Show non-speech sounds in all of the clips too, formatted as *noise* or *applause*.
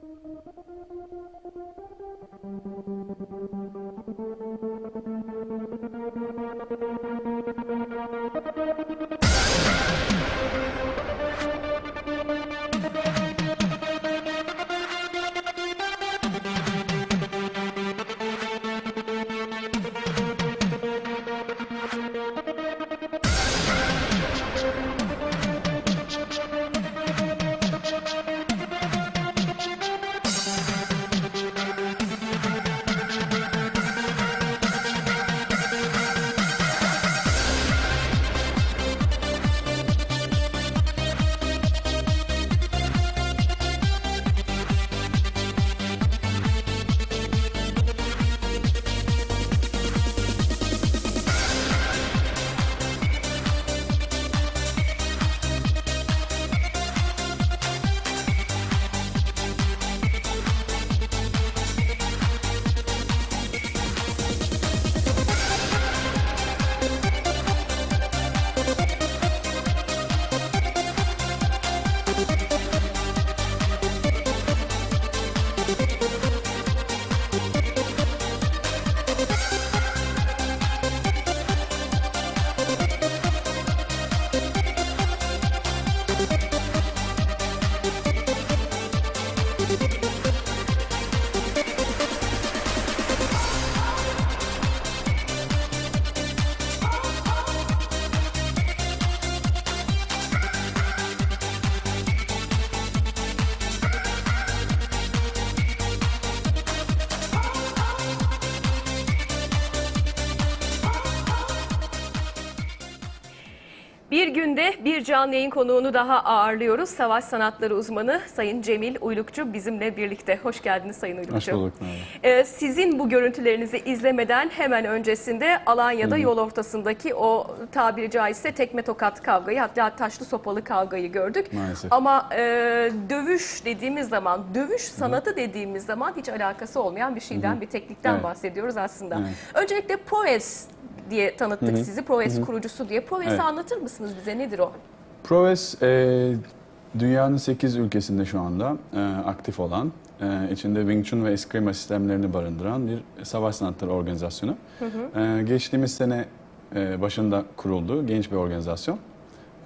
Thank you. Bir günde bir canlı yayın konuğunu daha ağırlıyoruz. Savaş sanatları uzmanı Sayın Cemil Uylukçu bizimle birlikte. Hoş geldiniz Sayın Uylukçu. Hoş bulduk. Ee, sizin bu görüntülerinizi izlemeden hemen öncesinde Alanya'da yol ortasındaki o tabiri caizse tekme tokat kavgayı hatta taşlı sopalı kavgayı gördük. Maalesef. Ama e, dövüş dediğimiz zaman, dövüş sanatı dediğimiz zaman hiç alakası olmayan bir şeyden, bir teknikten Evet. bahsediyoruz aslında. Evet. Öncelikle Proes diye tanıttık sizi. Proes kurucusu diye. Proes'i Evet. anlatır mısınız bize? Nedir o? Proves e, dünyanın 8 ülkesinde şu anda e, aktif olan, e, içinde Wing Chun ve Eskrima sistemlerini barındıran bir savaş sanatları organizasyonu. E, geçtiğimiz sene e, başında kuruldu, genç bir organizasyon.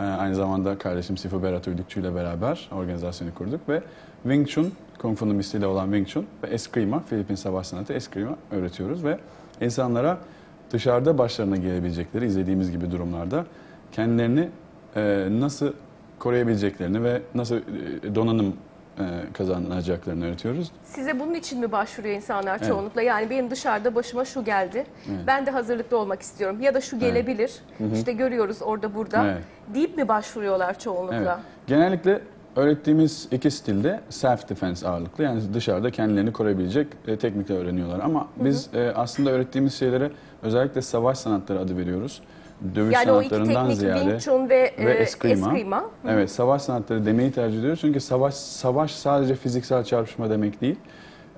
E, aynı zamanda kardeşim Sifu Berat Uydukçu ile beraber organizasyonu kurduk ve Wing Chun, Kung Fu'nun misliyle olan Wing Chun ve Eskrima, Filipin savaş sanatı Eskrima öğretiyoruz ve insanlara dışarıda başlarına gelebilecekleri, izlediğimiz gibi durumlarda kendilerini e, nasıl koruyabileceklerini ve nasıl e, donanım e, kazanacaklarını öğretiyoruz. Size bunun için mi başvuruyor insanlar Evet. çoğunlukla? Yani benim dışarıda başıma şu geldi. Ben de hazırlıklı olmak istiyorum. Ya da şu gelebilir. İşte görüyoruz orada burada. Evet. Deyip mi başvuruyorlar çoğunlukla? Evet. Genellikle öğrettiğimiz iki stilde self defense ağırlıklı yani dışarıda kendilerini koruyabilecek e, teknikler öğreniyorlar. Ama biz e, aslında öğrettiğimiz şeylere özellikle savaş sanatları adı veriyoruz. Dövüş Yani o iki sanatlarından teknik ziyade Wing Chun ve, ve e, eskrima. eskrima. Evet, savaş sanatları demeyi tercih ediyoruz. Çünkü savaş savaş sadece fiziksel çarpışma demek değil.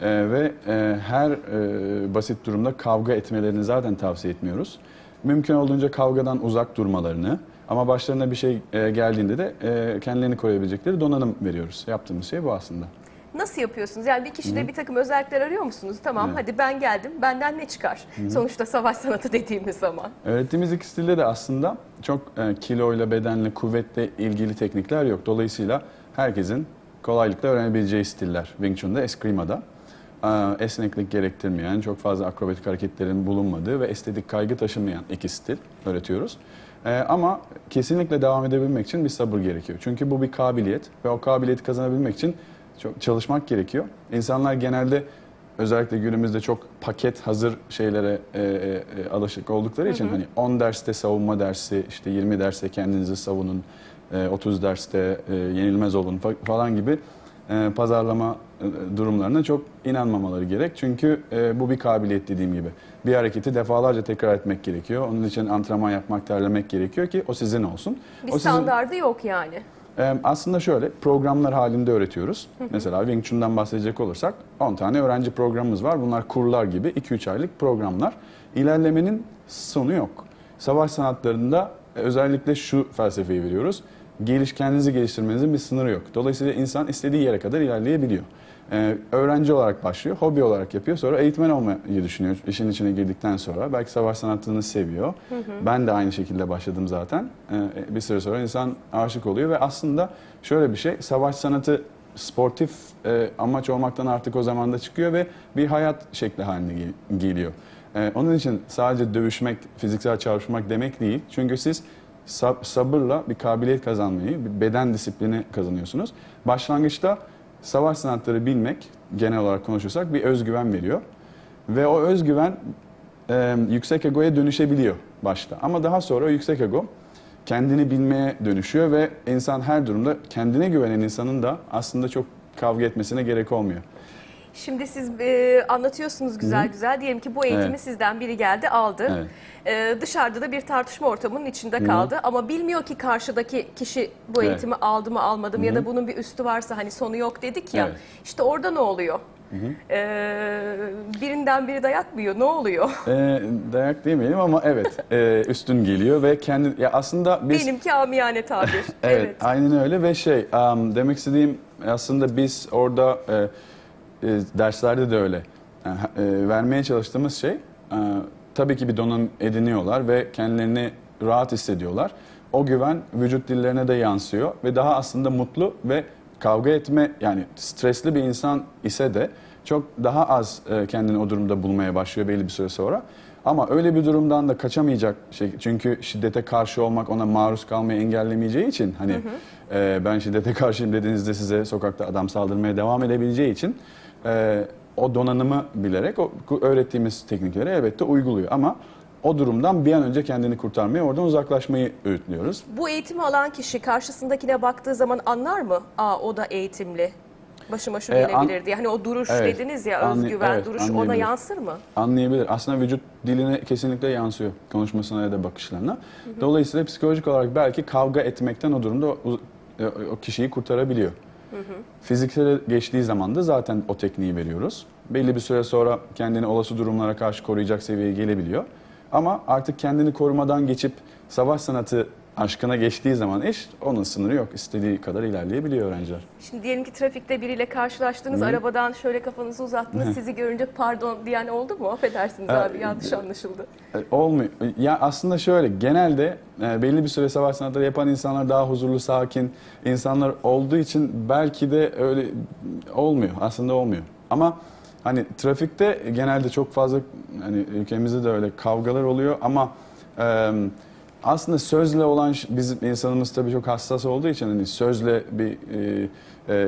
Ee, ve e, her e, basit durumda kavga etmelerini zaten tavsiye etmiyoruz. Mümkün olduğunca kavgadan uzak durmalarını ama başlarına bir şey e, geldiğinde de e, kendilerini koruyabilecekleri donanım veriyoruz. Yaptığımız şey bu aslında. Nasıl yapıyorsunuz? Yani bir kişide bir takım özellikler arıyor musunuz? Tamam Evet. hadi ben geldim. Benden ne çıkar? Sonuçta savaş sanatı dediğimiz zaman. Öğrettiğimiz iki stilde de aslında çok e, kiloyla, bedenle, kuvvetle ilgili teknikler yok. Dolayısıyla herkesin kolaylıkla öğrenebileceği stiller. Wing Chun'da, Escrima'da. E, esneklik gerektirmeyen, çok fazla akrobatik hareketlerin bulunmadığı ve estetik kaygı taşımayan iki stil öğretiyoruz. E, ama kesinlikle devam edebilmek için bir sabır gerekiyor. Çünkü bu bir kabiliyet ve o kabiliyeti kazanabilmek için çok çalışmak gerekiyor. İnsanlar genelde özellikle günümüzde çok paket hazır şeylere e, e, e, alışık oldukları için hani 10 derste savunma dersi, işte 20 derste kendinizi savunun, e, 30 derste e, yenilmez olun fa- falan gibi e, pazarlama e, durumlarına çok inanmamaları gerek. Çünkü e, bu bir kabiliyet dediğim gibi. Bir hareketi defalarca tekrar etmek gerekiyor. Onun için antrenman yapmak, terlemek gerekiyor ki o sizin olsun. Bir o sizin- standardı yok yani. Aslında şöyle programlar halinde öğretiyoruz. Mesela Wing Chun'dan bahsedecek olursak 10 tane öğrenci programımız var. Bunlar kurlar gibi 2-3 aylık programlar. İlerlemenin sonu yok. Savaş sanatlarında özellikle şu felsefeyi veriyoruz. Geliş, kendinizi geliştirmenizin bir sınırı yok. Dolayısıyla insan istediği yere kadar ilerleyebiliyor. Ee, öğrenci olarak başlıyor, hobi olarak yapıyor. Sonra eğitmen olmayı düşünüyor işin içine girdikten sonra. Belki savaş sanatını seviyor. Ben de aynı şekilde başladım zaten. Ee, bir süre sonra insan aşık oluyor ve aslında şöyle bir şey, savaş sanatı sportif e, amaç olmaktan artık o zaman da çıkıyor ve bir hayat şekli haline gel- geliyor. Ee, onun için sadece dövüşmek, fiziksel çarpışmak demek değil. Çünkü siz sab- sabırla bir kabiliyet kazanmayı, bir beden disiplini kazanıyorsunuz. Başlangıçta savaş sanatları bilmek, genel olarak konuşursak bir özgüven veriyor. Ve o özgüven e, yüksek egoya dönüşebiliyor başta. Ama daha sonra o yüksek ego kendini bilmeye dönüşüyor ve insan her durumda kendine güvenen insanın da aslında çok kavga etmesine gerek olmuyor. Şimdi siz e, anlatıyorsunuz güzel güzel. Diyelim ki bu eğitimi Evet. sizden biri geldi aldı. Evet. E, dışarıda da bir tartışma ortamının içinde kaldı. Ama bilmiyor ki karşıdaki kişi bu Evet. eğitimi aldı mı almadı mı ya da bunun bir üstü varsa hani sonu yok dedik ya. Evet. İşte orada ne oluyor? E, birinden biri dayak mı yiyor? Ne oluyor? E, dayak demeyelim ama evet *laughs* e, üstün geliyor ve kendi ya aslında biz Benimki amiyane tabir. *laughs* Evet, aynen öyle ve şey um, demek istediğim aslında biz orada e, derslerde de öyle E, e, vermeye çalıştığımız şey e, tabii ki bir donanım ediniyorlar ve kendilerini rahat hissediyorlar. O güven vücut dillerine de yansıyor ve daha aslında mutlu ve kavga etme yani stresli bir insan ise de çok daha az e, kendini o durumda bulmaya başlıyor belli bir süre sonra. Ama öyle bir durumdan da kaçamayacak şey çünkü şiddete karşı olmak ona maruz kalmayı engellemeyeceği için hani e, ben şiddete karşıyım dediğinizde size sokakta adam saldırmaya devam edebileceği için e, o donanımı bilerek o öğrettiğimiz teknikleri elbette uyguluyor ama o durumdan bir an önce kendini kurtarmayı, oradan uzaklaşmayı öğütlüyoruz. Bu eğitimi alan kişi karşısındakine baktığı zaman anlar mı? Aa o da eğitimli. Başıma şu Ee, an- gelebilir diye. Hani o duruş Evet, dediniz ya özgüven evet, duruş ona yansır mı? Anlayabilir. Aslında vücut diline kesinlikle yansıyor konuşmasına ya da bakışlarına. Dolayısıyla psikolojik olarak belki kavga etmekten o durumda o, o kişiyi kurtarabiliyor. Fiziksel geçtiği zaman da zaten o tekniği veriyoruz. Belli bir süre sonra kendini olası durumlara karşı koruyacak seviyeye gelebiliyor. Ama artık kendini korumadan geçip savaş sanatı aşkına geçtiği zaman iş onun sınırı yok. İstediği kadar ilerleyebiliyor öğrenciler. Şimdi diyelim ki trafikte biriyle karşılaştınız, arabadan şöyle kafanızı uzattınız, sizi görünce pardon diyen oldu mu? Affedersiniz Ee, abi yanlış anlaşıldı. E, Olmuyor. Ya aslında şöyle genelde e, belli bir süre savaş sanatları yapan insanlar daha huzurlu, sakin insanlar olduğu için belki de öyle olmuyor. Aslında olmuyor. Ama hani trafikte genelde çok fazla hani ülkemizde de öyle kavgalar oluyor ama e, aslında sözle olan bizim insanımız tabii çok hassas olduğu için hani sözle bir e,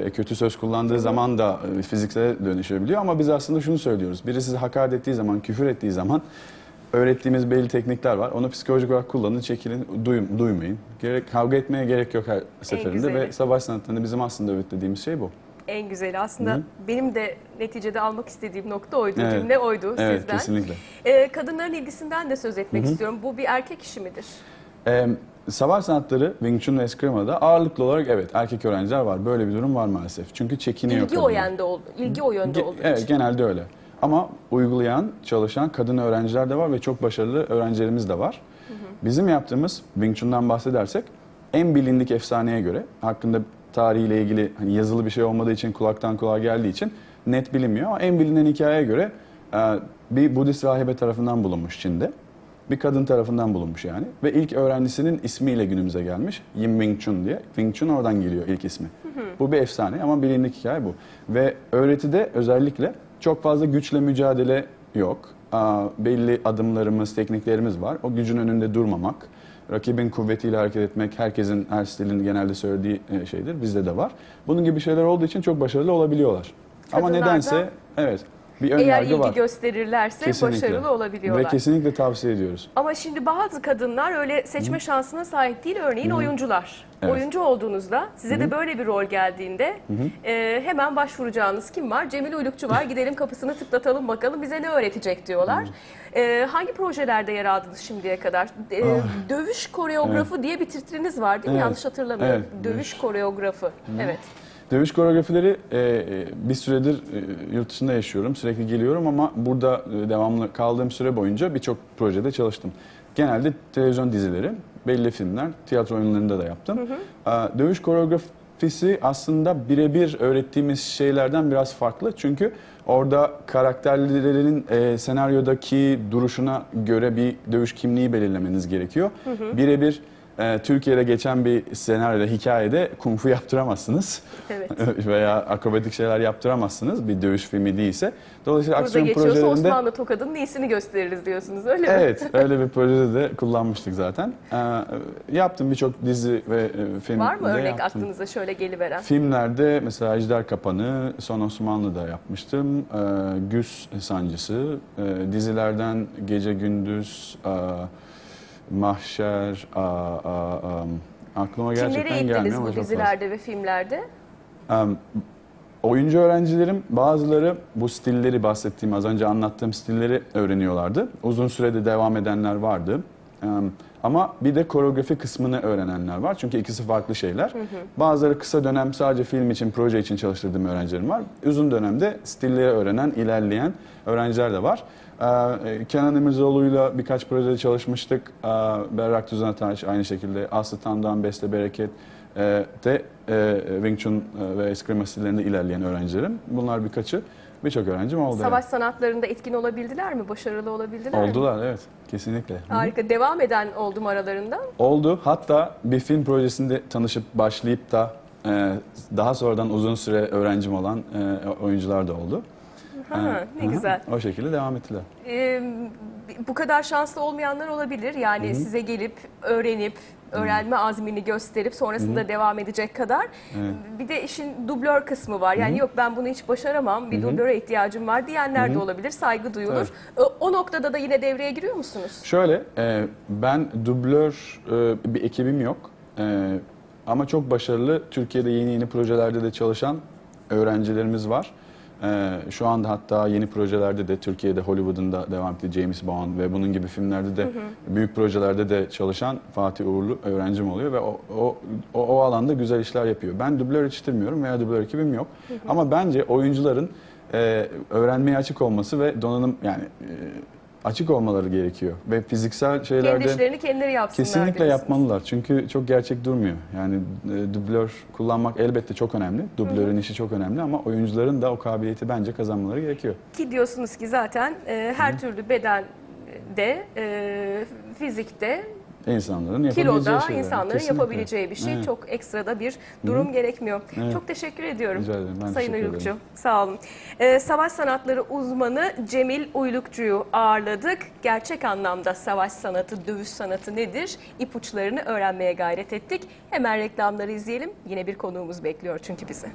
e, kötü söz kullandığı zaman da e, fiziksel dönüşebiliyor ama biz aslında şunu söylüyoruz. Biri sizi hakaret ettiği zaman, küfür ettiği zaman öğrettiğimiz belli teknikler var. Onu psikolojik olarak kullanın, çekilin, duy- duymayın. Gerek kavga etmeye gerek yok her seferinde ve savaş sanatlarında bizim aslında öğütlediğimiz şey bu. En güzeli aslında benim de neticede almak istediğim nokta oydu, Evet. cümle oydu Evet, sizden. kesinlikle. Ee, kadınların ilgisinden de söz etmek istiyorum. Bu bir erkek işi midir? Ee, savaş sanatları Wing Chun ve Escrima'da ağırlıklı olarak evet erkek öğrenciler var. Böyle bir durum var maalesef. Çünkü çekiniyor İlgi o kadınlar. yönde oldu. İlgi o yönde Ge- olduğu evet için. genelde öyle. Ama uygulayan, çalışan kadın öğrenciler de var ve çok başarılı öğrencilerimiz de var. Bizim yaptığımız Wing Chun'dan bahsedersek en bilindik efsaneye göre hakkında tarihiyle ilgili hani yazılı bir şey olmadığı için kulaktan kulağa geldiği için net bilinmiyor ama en bilinen hikayeye göre e, bir Budist rahibe tarafından bulunmuş Çin'de. Bir kadın tarafından bulunmuş yani. Ve ilk öğrencisinin ismiyle günümüze gelmiş. Yim Wing Chun diye. Wing Chun oradan geliyor ilk ismi. Bu bir efsane ama bilindik hikaye bu. Ve öğretide özellikle çok fazla güçle mücadele yok. Belli adımlarımız, tekniklerimiz var. O gücün önünde durmamak, rakibin kuvvetiyle hareket etmek, herkesin her stilin genelde söylediği e, şeydir. Bizde de var. Bunun gibi şeyler olduğu için çok başarılı olabiliyorlar. Ama Kadınlar nedense evet bir ön Eğer yargı ilgi var. gösterirlerse Kesinlikle. başarılı olabiliyorlar. Ve kesinlikle tavsiye ediyoruz. Ama şimdi bazı kadınlar öyle seçme şansına sahip değil. Örneğin oyuncular. Evet. Oyuncu olduğunuzda size de böyle bir rol geldiğinde e, hemen başvuracağınız kim var? Cemil Uylukçu var. Gidelim kapısını tıklatalım bakalım bize ne öğretecek diyorlar. E, hangi projelerde yer aldınız şimdiye kadar? E, Dövüş koreografı diye bir titriniz var değil mi? Evet. Yanlış hatırlamıyorum. Evet, Dövüş koreografı. Evet. Dövüş koreografileri e, e, bir süredir e, yurt dışında yaşıyorum. Sürekli geliyorum ama burada e, devamlı kaldığım süre boyunca birçok projede çalıştım. Genelde televizyon dizileri, belli filmler, tiyatro oyunlarında da yaptım. E, Dövüş koreografisi aslında birebir öğrettiğimiz şeylerden biraz farklı. Çünkü orada karakterlerin e, senaryodaki duruşuna göre bir dövüş kimliği belirlemeniz gerekiyor. Birebir e, Türkiye'de geçen bir senaryoda, hikayede kung fu yaptıramazsınız. Evet. *laughs* Veya akrobatik şeyler yaptıramazsınız bir dövüş filmi değilse. Dolayısıyla Burada aksiyon geçiyorsa projelerinde... Osmanlı tokadının iyisini gösteririz diyorsunuz öyle mi? Evet, öyle bir projede de kullanmıştık zaten. Ee, yaptım birçok dizi ve e, film Var mı örnek yaptım. aklınıza şöyle geliveren? Filmlerde mesela Ejder Kapanı, Son Osmanlı'da yapmıştım. Ee, Güz Sancısı, Ee, dizilerden Gece Gündüz, e, Mahşer, a, a, a, aklıma gerçekten Kimleri gelmiyor ettiniz ama bu çok dizilerde ve filmlerde? Em, Oyuncu öğrencilerim bazıları bu stilleri bahsettiğim az önce anlattığım stilleri öğreniyorlardı. Uzun sürede devam edenler vardı. Ama bir de koreografi kısmını öğrenenler var. Çünkü ikisi farklı şeyler. Bazıları kısa dönem sadece film için, proje için çalıştırdığım öğrencilerim var. Uzun dönemde stilleri öğrenen, ilerleyen öğrenciler de var. Ee, Kenan İmirzalıoğlu'yla birkaç projede çalışmıştık. Ee, Berrak Düzenataş aynı şekilde. Aslı Tandan, Beste Bereket e, de e, Wing Chun e, ve Eskrima stillerinde ilerleyen öğrencilerim. Bunlar birkaçı. Birçok öğrencim oldu. Savaş sanatlarında etkin olabildiler mi? Başarılı olabildiler mi? Oldular evet. Kesinlikle. Hı hı. Harika. Devam eden oldum aralarında. Oldu. Hatta bir film projesinde tanışıp başlayıp da e, daha sonradan uzun süre öğrencim olan e, oyuncular da oldu. Ha, E, ne hı hı. güzel. O şekilde devam ettiler. Ee, bu kadar şanslı olmayanlar olabilir. Yani size gelip öğrenip öğrenme azmini gösterip sonrasında devam edecek kadar. Evet. Bir de işin dublör kısmı var. Yani yok ben bunu hiç başaramam, bir dublöre ihtiyacım var diyenler de olabilir. Saygı duyulur. E, O noktada da yine devreye giriyor musunuz? Şöyle, e, ben dublör e, bir ekibim yok. E, ama çok başarılı, Türkiye'de yeni yeni projelerde de çalışan öğrencilerimiz var. E, şu anda hatta yeni projelerde de Türkiye'de Hollywood'un da devam ettiği James Bond ve bunun gibi filmlerde de büyük projelerde de çalışan Fatih Uğurlu öğrencim oluyor ve o, o, o, o alanda güzel işler yapıyor. Ben dublör yetiştirmiyorum veya dublör ekibim yok. Ama bence oyuncuların e, öğrenmeye açık olması ve donanım yani e, açık olmaları gerekiyor ve fiziksel şeylerde Kendi işlerini kendileri yapsınlar kesinlikle diyorsunuz. yapmalılar çünkü çok gerçek durmuyor. Yani e, dublör kullanmak elbette çok önemli. Dublörün işi çok önemli ama oyuncuların da o kabiliyeti bence kazanmaları gerekiyor. Ki diyorsunuz ki zaten e, her türlü bedende, e, fizikte, İnsanların yapabileceği kiloda şeyler. insanların Kesinlikle. yapabileceği bir şey. Evet. Çok ekstra bir durum gerekmiyor. Evet. Çok teşekkür ediyorum. Rica ederim. Ben Sayın Uylukçu. Sağ olun. Ee, savaş sanatları uzmanı Cemil Uylukçu'yu ağırladık. Gerçek anlamda savaş sanatı, dövüş sanatı nedir? İpuçlarını öğrenmeye gayret ettik. Hemen reklamları izleyelim. Yine bir konuğumuz bekliyor çünkü bizi.